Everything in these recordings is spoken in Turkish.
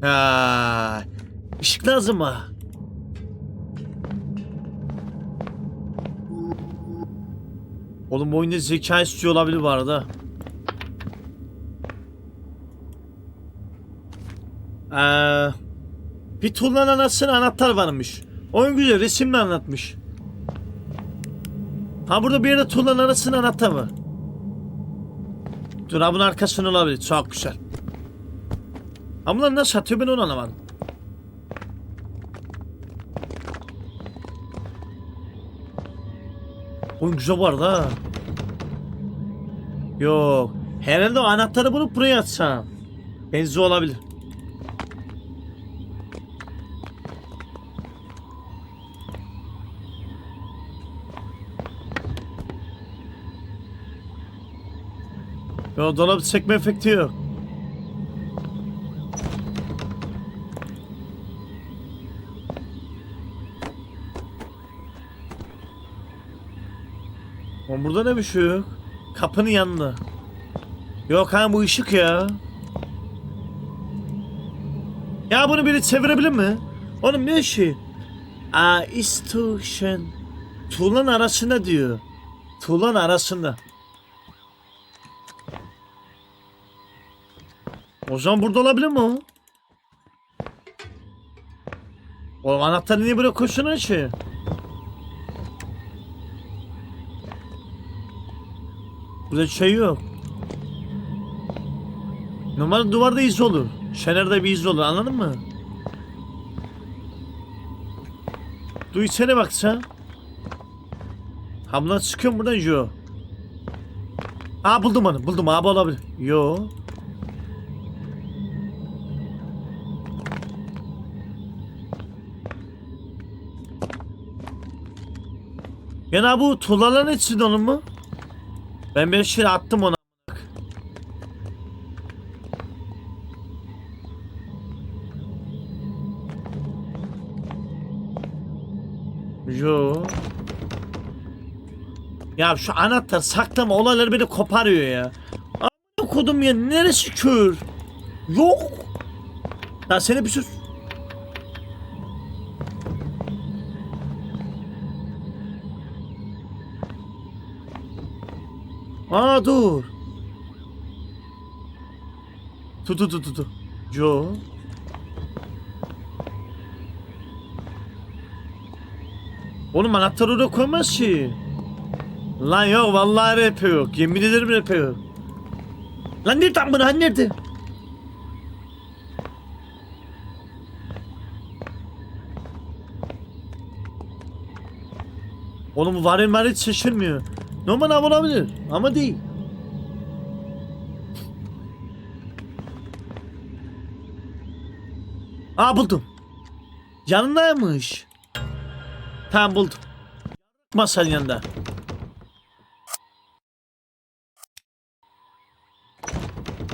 Ha, ışık lazım mı? Oğlum bu oyunda zeka istiyor olabilir bu arada. Ee, bir tuğlanın anasını anahtar varmış. Oyun güzel resimle anlatmış. Ha burada bir yerde tuğlanın anasını anahtar var. Dur ha bunun arkasında olabilir. Çok güzel. Ha bunlar nasıl atıyor ben onu anlamadım. Oyun güzel arada ha. Yok. Herhalde o anahtarı bulup buraya atsam. Benzi olabilir. Yo dolap çekme efekti yok. Burada ne bir şey. Kapının yanında. Yok ha bu ışık ya. Ya bunu biri çevirebilir mi? Oğlum ne işi? Aa istushen. Tuğlan arasında diyor. Tuğlan arasında. O zaman burada olabilir mi o? Oğlum anahtarı niye böyle koşuyor şey? Burada şey yok. Normal duvarda iz olur. Şener'de bir iz olur anladın mı? Dur içeri baksa. Hamla çıkıyorum buradan yo. Aa buldum onu buldum abi olabilir. Yo. Ya bu tuğlaların içinde onun mu? Ben bir şey attım ona. Yo. Ya şu anahtar saklama olayları beni koparıyor ya. Amına kodum ya neresi kör? Yok. Ya seni bir sus. Aa dur. Tu tu tu tu tu. Joe. Oğlum anahtarı oraya koymaz ki. Lan yok vallahi rap yok. Yemin ederim rap yok. Lan nerede tam bunu hani nerede? Oğlum bu var var hiç şaşırmıyor. Normal av olabilir ama değil. Aa buldum. Yanındaymış. Tamam buldum. Masanın yanında.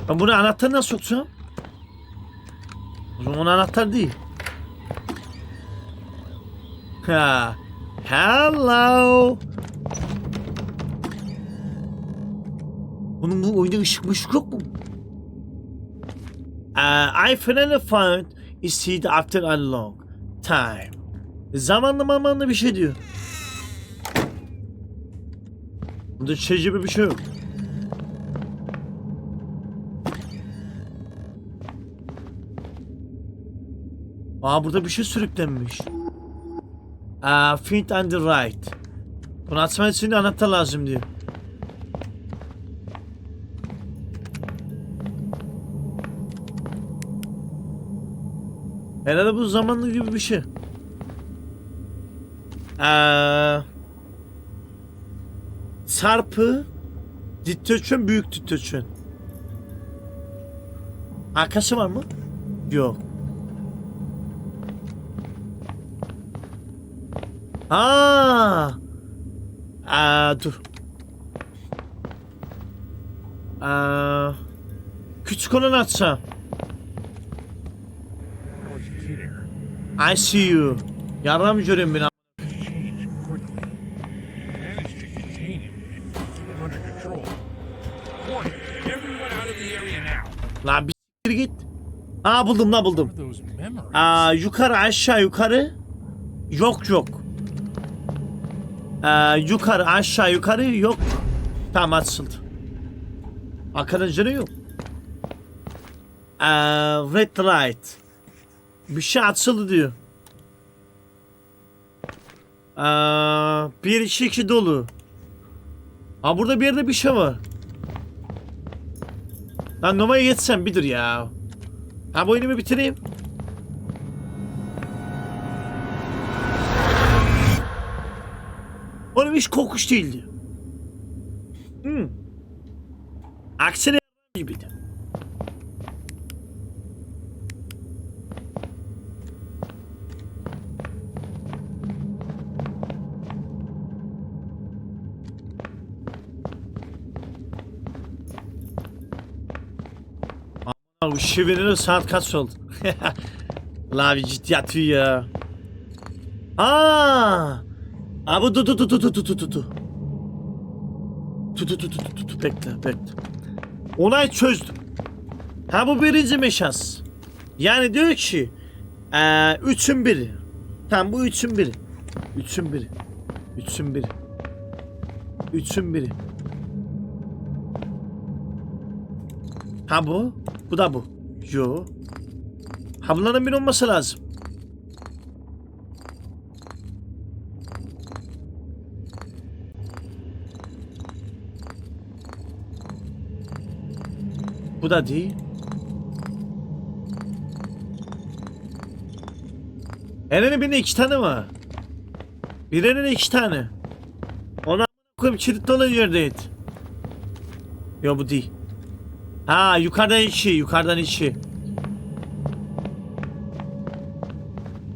Ben bunu anahtar nasıl sokacağım? O zaman anahtar değil. Ha. Hello. Bunun bu oyunda ışık mışık yok mu? Uh, I finally found a seed after a long time. Zamanlı mamanlı bir şey diyor. Bunda şey gibi bir şey yok. Aa burada bir şey sürüklenmiş. Aa, find on the right. Bunu açmak için anahtar lazım diyor. Herhalde bu zamanlı gibi bir şey. Ee, çarpı diktatörün büyük diktatörün. Arkası var mı? Yok. Aa. Aa dur. Aa, küçük olanı açsam. I see you. Yarram görün beni. La bir git. Aa buldum la buldum. Aa yukarı aşağı yukarı. Yok yok. Ee, yukarı aşağı yukarı yok. Tamam açıldı. Arkadaşları yok. Ee, red light. Bir şey açıldı diyor. Aa, bir iki iki dolu. Aa burada bir yerde bir şey var. Lan Nova'ya geçsem bilir ya. Ha bu oyunu bir bitireyim. Oğlum hiç kokuş değildi. Hmm. Aksine Abi şivenin saat kaç oldu? La bir ciddi atıyor ya. Aa! Abi dur dur dur dur dur dur dur dur. Dur dur dur dur dur dur bekle bekle. Olay çözdüm. Ha bu birinci meşas. Yani diyor ki eee üçün biri. Tamam bu üçün biri. Üçün biri. Üçün biri. Üçün biri. Ha bu. Bu da bu. Yo. Ha bunların bir olması lazım. Bu da değil. Eren'in birinde iki tane var. Birinin iki tane. Ona koyayım kilitli olan yerdeydi. Yo bu değil. Ha yukarıdan içi, yukarıdan içi.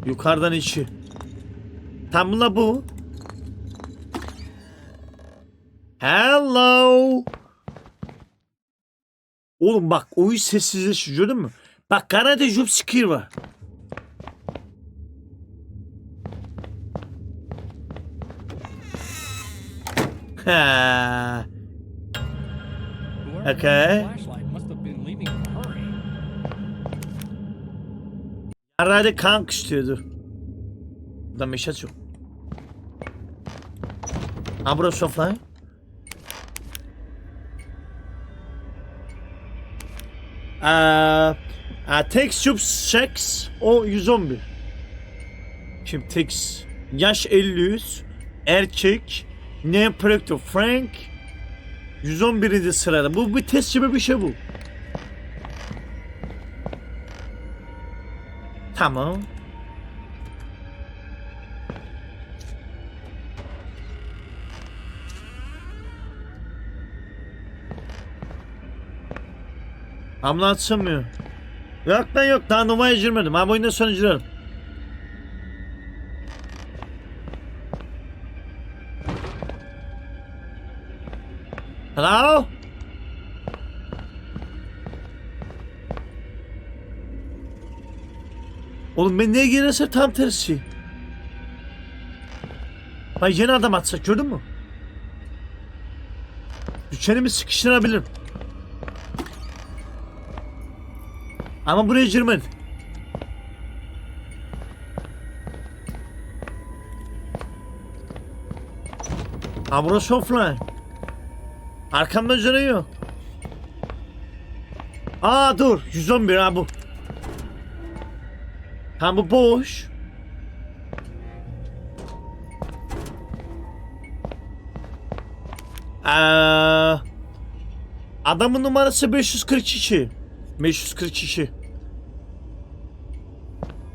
Yukarıdan içi. Tam bunlar bu. Hello. Oğlum bak oyun sessizleşiyor gördün mü? Bak karate jump scare var. Ha. Okay. Herhalde kan istiyordu. Burada meşat yok. Ha burası offline. Aa, aa, Tex Tube Sex o 111. Şimdi Tex yaş 53 erkek ne Frank 111. sırada. Bu bir test gibi bir şey bu. Tamam. Amla açılmıyor. Yok lan yok daha numaraya girmedim. Abi oyundan sonra girerim. Oğlum ben neye gelirse tam tersi. Bak yeni adam atsak gördün mü? Bütçenimi sıkıştırabilirim. Ama buraya girmedi. Ha burası offline. Arkamda dönüyor. Aa dur 111 ha bu. Ha bu boş. Ee, adamın numarası 542. 542.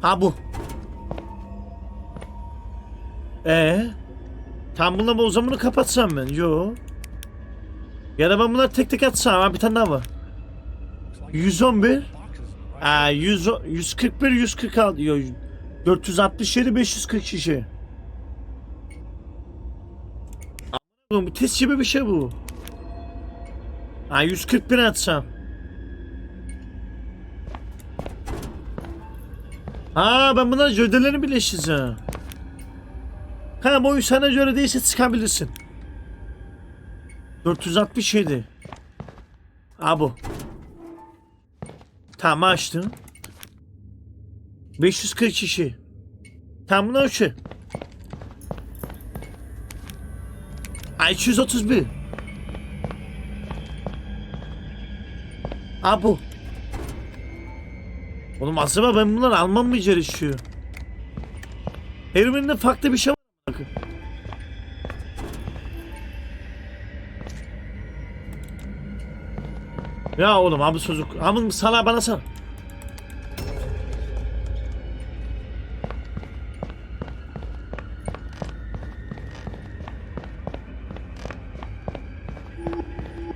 Ha bu. Ee, tam bununla bu o zamanı kapatsam ben. Yo. Ya da ben bunları tek tek atsam. Ha bir tane daha var. Looks like 111. Aa, 100, 141 146 yo 467 542 Oğlum bu test gibi bir şey bu. Ha 141 atsam. Ha ben bunların gövdelerini birleştireceğim. Ha bu oyun sana göre değilse çıkabilirsin. 467. Ha bu. Tamam açtım. 540 kişi. Tam buna ölçü. Ay 231. Ha bu. Oğlum acaba ben bunları almam mı gerekiyor? Her birinde farklı bir şey var. Ya oğlum abi çocuk. Abi sana bana sana.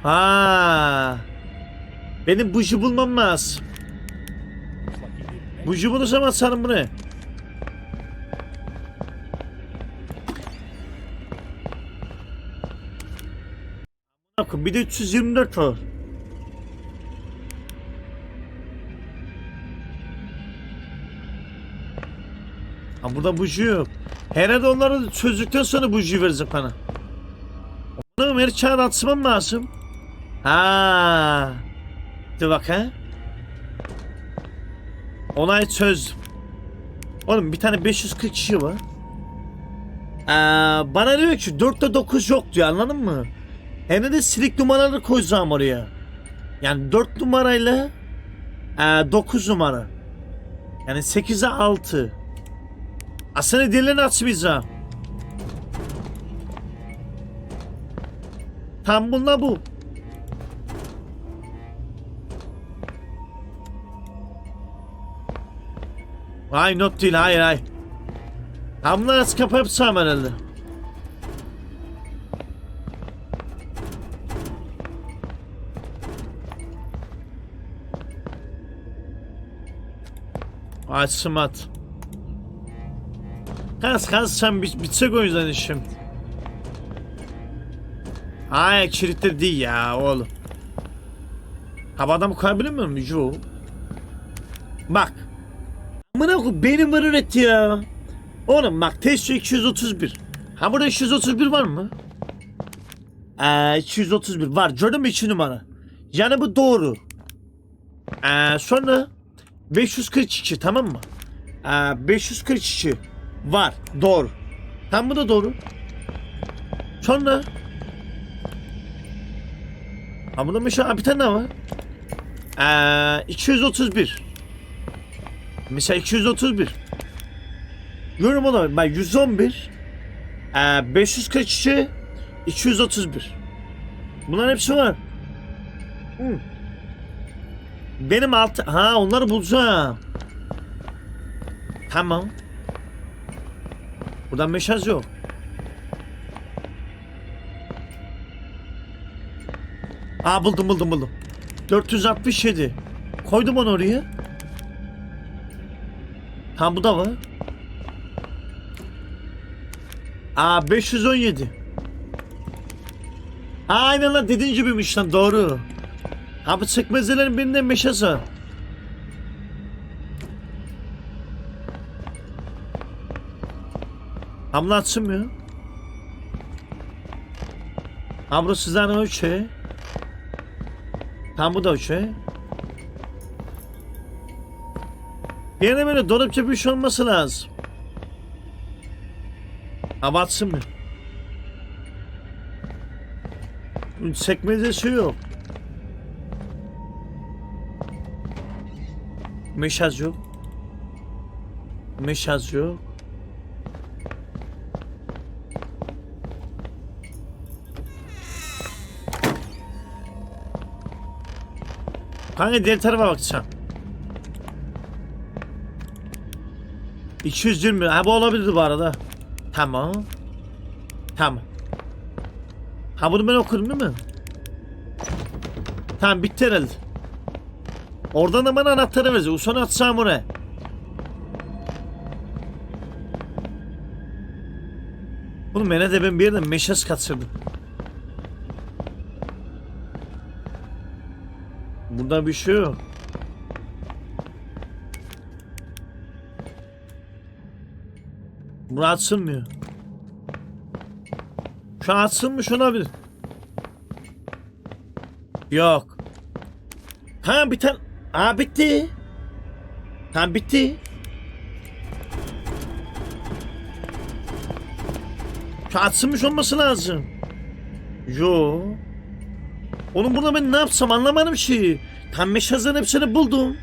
Ha. Benim buji bulmam lazım. Buji bulursam atsarım bunu. Bakın bir de 324 var. Ha burada buji yok. Herhalde onları çözdükten sonra buji verecek bana. Oğlum her çağrı atmam lazım. Ha. Dur bak ha. Olay çözdüm. Oğlum bir tane 540 kişi var. Ee, bana diyor ki 4'te 9 yok diyor anladın mı? Hem de silik numaraları koyacağım oraya. Yani 4 numarayla e, 9 numara. Yani 8'e 6. Aslında diğerlerini açmayacağım. Tam bununla bu. Ay not değil hayır hayır. Ha bunları nasıl kapayıp sağım herhalde. Ay smart. Kas kas sen bit bitecek o yüzden işim. Ay kilitli değil ya oğlum. Ha bu adamı koyabilir miyim? Yok. Bak. Amına koyayım benim var üretti ya. Oğlum bak Tesla 231. Ha burada 231 var mı? Ee, 231 var. Gördün mü 2 numara? Yani bu doğru. Ee, sonra 542 tamam mı? Ee, 542 var. Doğru. Tam bu da doğru. Sonra Ha burada mesela bir tane daha var. Ee, 231. Mesela 231. Yorum olarak ben 111 e, 542 231 Bunların hepsi var. Hı. Benim alt ha onları bulacağım. Tamam. Buradan mesaj yok. Aa buldum buldum buldum. 467. Koydum onu oraya. Ha bu da var. Aa 517. Aa, aynen lan dediğin gibiymiş lan doğru. Abi çekmezelerin birinde meşası açılmıyor. Ha burası sizden şey. Tam bu da şey. Yine böyle dolapça bir şey olması lazım. Ama atsın mı? Sekmecesi yok. Meşaz yok. Meşaz yok. Kanka diğer tarafa bakacağım. 220 ha bu olabilirdi bu arada. Tamam. Tamam. Ha bunu ben okurum değil mi? Tamam bitti herhalde. Oradan da bana anahtarı verecek. Usan atsam oraya. Oğlum ben de ben bir yerden meşas kaçırdım. Şurada bir şey yok. Bura açılmıyor. Şu an açılmış olabilir. Yok. Ha biten... Ha bitti. Ha bitti. Şu açılmış olması lazım. Yo. Oğlum burada ben ne yapsam anlamadım şeyi. Tam beş hazırın hepsini buldum.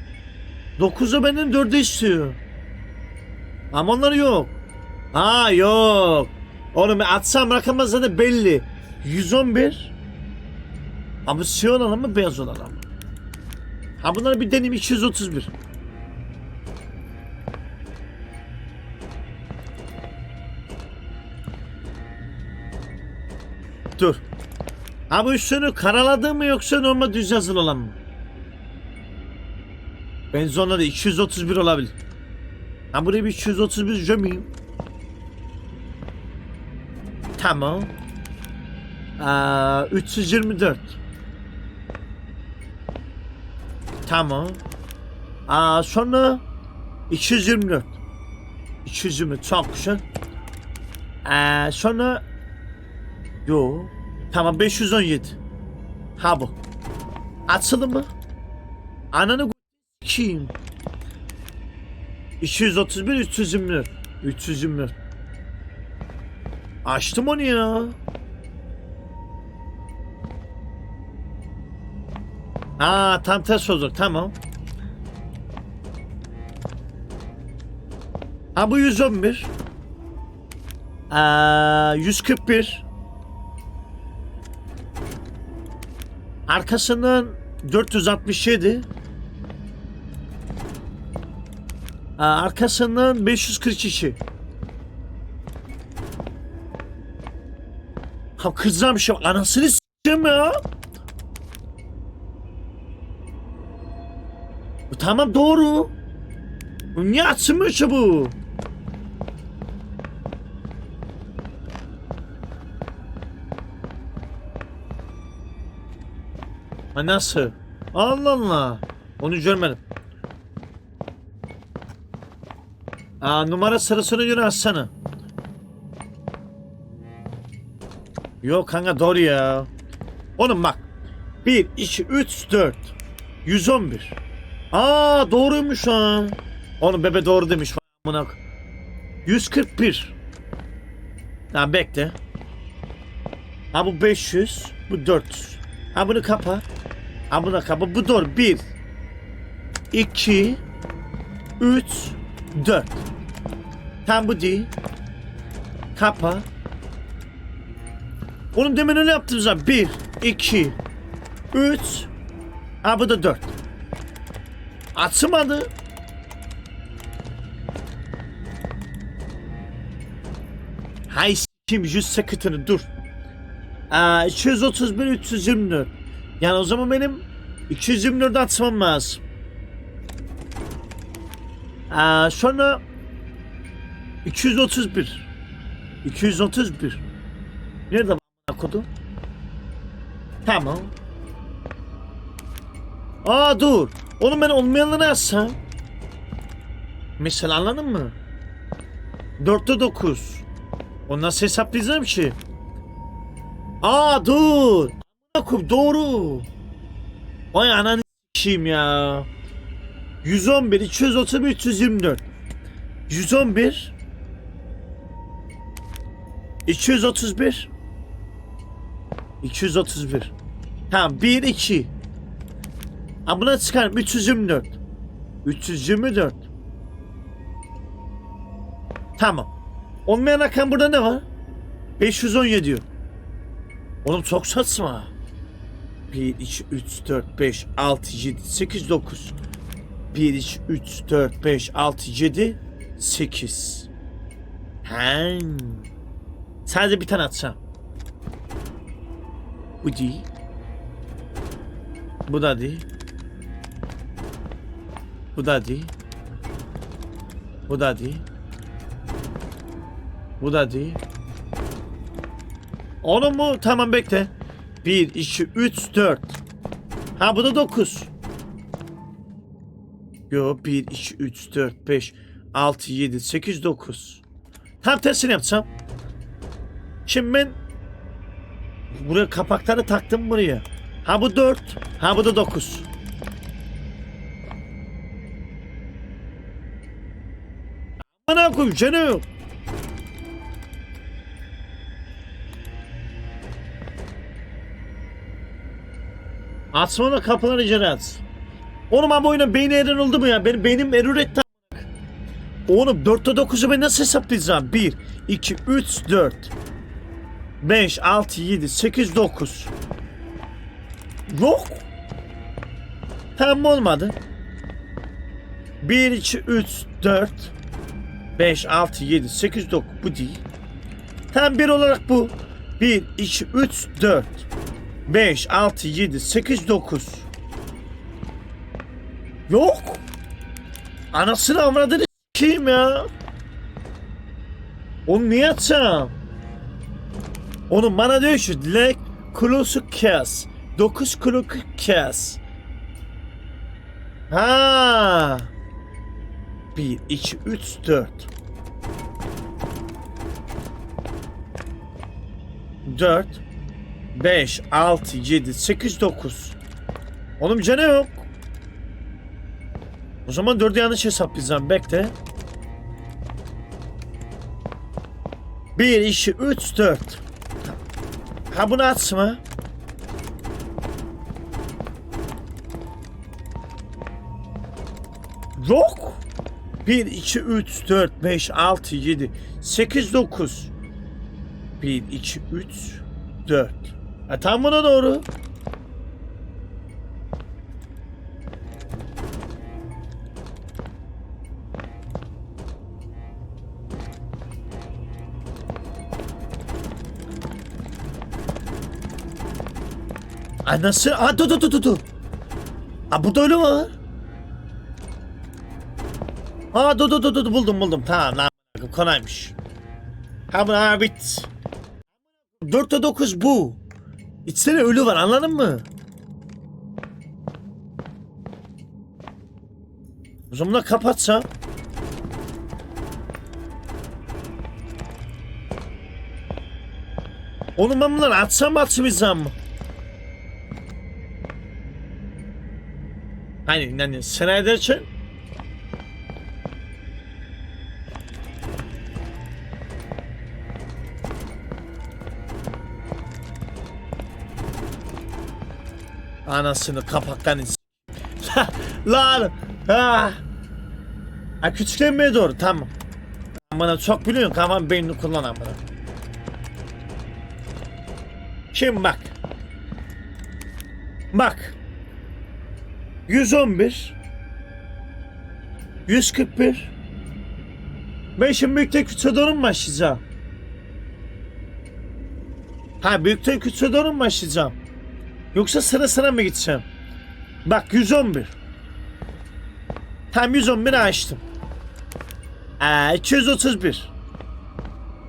9'u benden 4'e istiyor. Ama onlar yok. Aa yok. Oğlum atsam rakamlar zaten belli. 111. Ama siyah olan mı beyaz olan mı? Ha bunları bir deneyim 231. Dur. Ha bu üstünü karaladı mı yoksa normal düz yazılı olan mı? Benzonda da 231 olabilir. Ha buraya bir 231 gömeyim. Tamam. Aa, 324. Tamam. Aa, sonra 224. 224 çok güzel. Aa, sonra Yo. Tamam 517. Ha bu. Açıldı mı? Ananı kim? 231 324. 324. Açtım onu ya. Aa tam ters olacak tamam. Ha bu 111. Aa, 141. Arkasından 467. Aa, arkasından 542. Ha kızım şey anasını s**eyim ya. Tamam doğru. Niye ki bu? Ha nasıl? Allah Allah. Onu görmedim. Aa numara sırasına göre açsana. Yok kanka doğru ya. Oğlum bak. 1, 2, 3, 4. 111. Aa doğruymuş ha. Oğlum bebe doğru demiş. Amına k- 141. Tamam bekle. Ha bu 500. Bu 400. Ha bunu kapa. Ha bunu kapa. Bu doğru. 1 2 3 4 Tam bu değil. Kapa. Oğlum demin öyle yaptım zaten. 1 2 3 Ha bu da 4 Açmadı. Hay kim 100 sakıtını dur. Aa, 231 324. Yani o zaman benim 224'de atmam lazım. Aa, sonra 231. 231. Nerede b- kodu? Tamam. Aa dur. Oğlum ben olmayanları yazsam. Mesela anladın mı? 4'te 9. O nasıl hesaplayacağım ki? Aa dur. Doğru. Vay ananı s**eyim ya. 111, 231, 324. 111 231 231 Tamam 1 2 Ha buna çıkarım 324 324 Tamam Olmayan rakam burada ne var? 517 diyor. Oğlum çok saçma. 1, 2, 3, 4, 5, 6, 7, 8, 9. 1, 2, 3, 4, 5, 6, 7, 8. He. Sadece bir tane atsam. Bu değil. Bu da değil. Bu da değil. Bu da değil. Bu da değil. Oğlum mu? Tamam bekle. 1, 2, 3, 4. Ha bu da 9. Yo 1, 2, 3, 4, 5, 6, 7, 8, 9. Tam tersini yapsam. Şimdi ben buraya kapakları taktım buraya. Ha bu 4, ha bu da 9. Bana koy canım. Atma da kapıları içeri at. Oğlum ama oyuna beyni error oldu mu ya? Benim beynim error etti. Oğlum 4'te 9'u ben nasıl hesaplayacağım? 1, 2, 3, 4. 5, 6, 7, 8, 9. Yok. Tam olmadı. 1, 2, 3, 4. 5, 6, 7, 8, 9. Bu değil. Tam bir olarak bu. 1, 2, 3, 4. 5, 6, 7, 8, 9. Yok. Anasını avradını s**eyim ya. Onu niye atsam? Onun bana diyor şu dilek kulusu kes. 9 kulu kes. Ha. 1, 2, 3, 4. 4 5 6 7 8 9 Oğlum canı yok. O zaman 4'ü yanlış hesaplayacağım. Bekle. 1 2 3 4 Ha bunu açma. Yok. 1 2 3 4 5 6 7 8 9 1, 2, 3, 4. Ha, tam buna doğru. Anası... Aa dur dur dur dur. Aa burada ölü var. Aa dur dur dur dur buldum buldum. Tamam lan konaymış. Tamam bit. 4'te 9 bu. İçsene ölü var anladın mı? O zaman da kapatsam. Oğlum ben bunları atsam mı atmayacağım mı? Hani yani için Anasını kapaktan. Lan. Ha. Ha küçüklenmeye doğru tamam. Bana çok biliyorsun kafam beynini kullan amına. Şimdi bak. Bak. 111 141 Ben şimdi büyükten küçüğe doğru başlayacağım? Ha büyükten küçüğe doğru başlayacağım? Yoksa sıra sıra mı gideceğim? Bak 111. Tam 111 açtım. Ee, 231.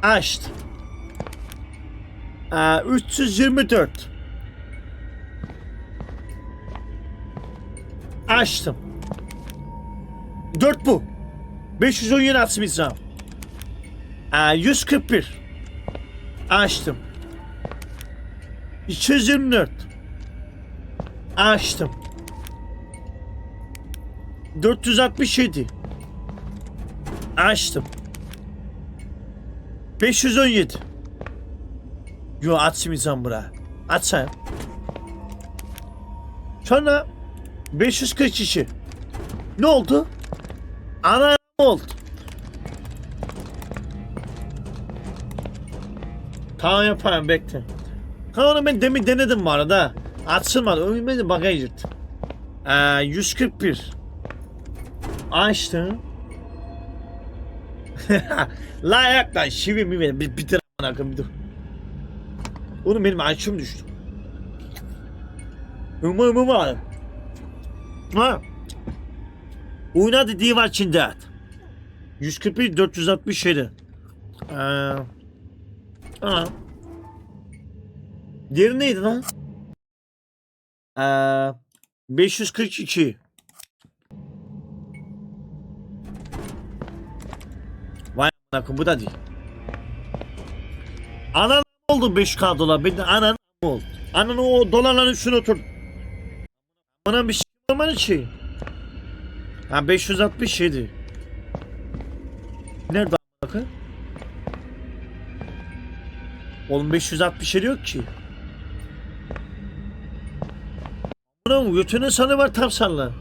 Açtım. Ee, 324. Açtım. 4 bu. 517 atmayacağım. Ee, 141. Açtım. 224. Açtım. 467. Açtım. 517. Yo açmayacağım bura. Açayım. Sonra 542. Ne oldu? Ana oldu. Tamam yaparım bekle. Ha onu ben demin denedim bu arada. Açılmadı. Ölmedi bagaj girdi. Ee, 141. Açtım. La yaklaş. Şivi mi benim? Bir bitir a**ına bir dur. Oğlum benim açım düştü. Umma umma var. Ha. Oynadı divar içinde. 141 467. Ee, ha. Diğeri neydi lan? Ee, 542. Vay amına bu da değil. Anan oldu 5K dolar. Ben de anan oldu. Anan o dolarların üstüne otur. Bana bir şey olmadı ki. Ha 567. Nerede bakın? Oğlum 567 yok ki. Oğlum götünün sanı var tam salla.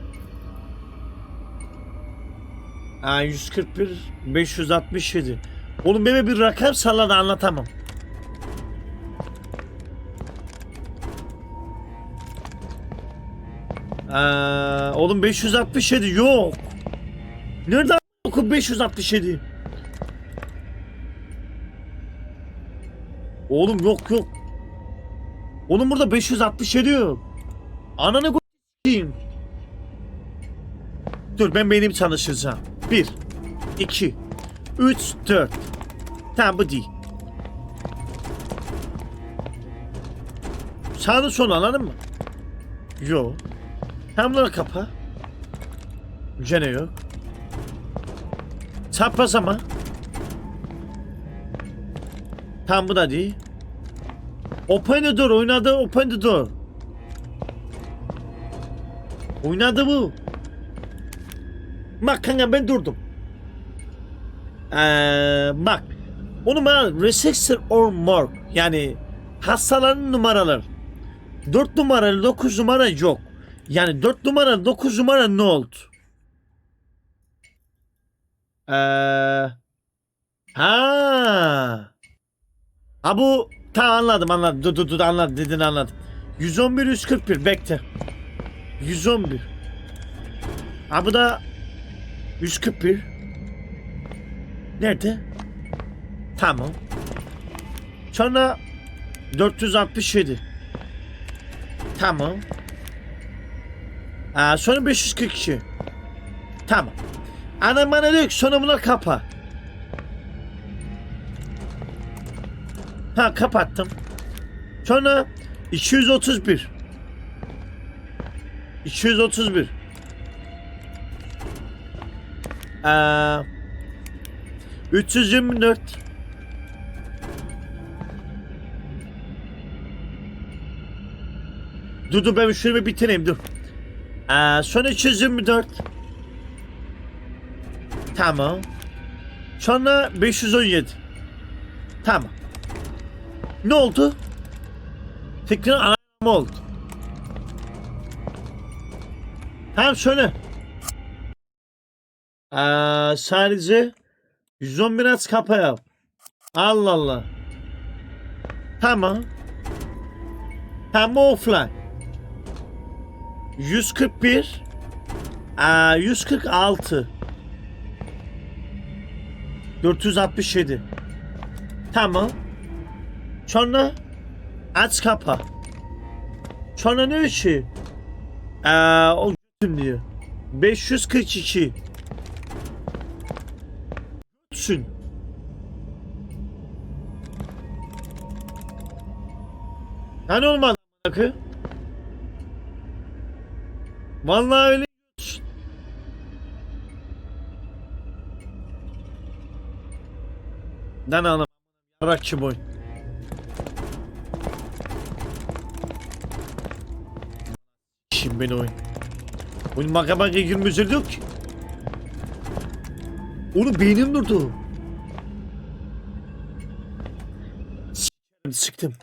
Aa 141 567. Oğlum bebe bir rakam salla anlatamam. Aa, oğlum 567 yok. Nereden oku 567? Oğlum yok yok. Oğlum burada 567 yok. Ananı koyayım. Dur ben benim çalışacağım. 1 2 3 4 Tamam bu değil. Sağını solu anladın mı? Yok. Hem bunları kapa. Gene yok. Çapraz ama. Tam bu da değil. Open the door oynadı open the door. Oynadı bu. Bak kanka ben durdum. Ee, bak. Onu bana register or more. Yani hastaların numaraları. 4 numaralı 9 numara yok. Yani 4 numara 9 numara ne oldu? Ee, ha. Ha bu tamam anladım anladım. Dur dur dur anladım dediğini anladım. 111 141 bekle. 111. Ha bu da 141. Nerede? Tamam. Sonra 467. Tamam. Aa, sonra 542. Tamam. Anam bana diyor ki sonra bunları kapa. Ha kapattım. Sonra 231. 231. Aa, 324. Dur dur ben şunu bir bitireyim dur. Aa, sonra 324. Tamam. Sonra 517. Tamam. Ne oldu? Fikrin anlamı oldu. Tamam söyle. Aa, sadece 111 aç kapa yap. Allah Allah. Tamam. Tamam offline. 141 Aa, 146 467 Tamam. Sonra aç kapa. Sonra ne işi? Ee, o g**tim diyor. 542 Düşün. Hani olmadı akı? Vallahi öyle. Lan anam. Yarakçı boy. Şimdi beni oyun. Oyun maka maka girmesi yok ki. Onu beynim durdu. Sıktım.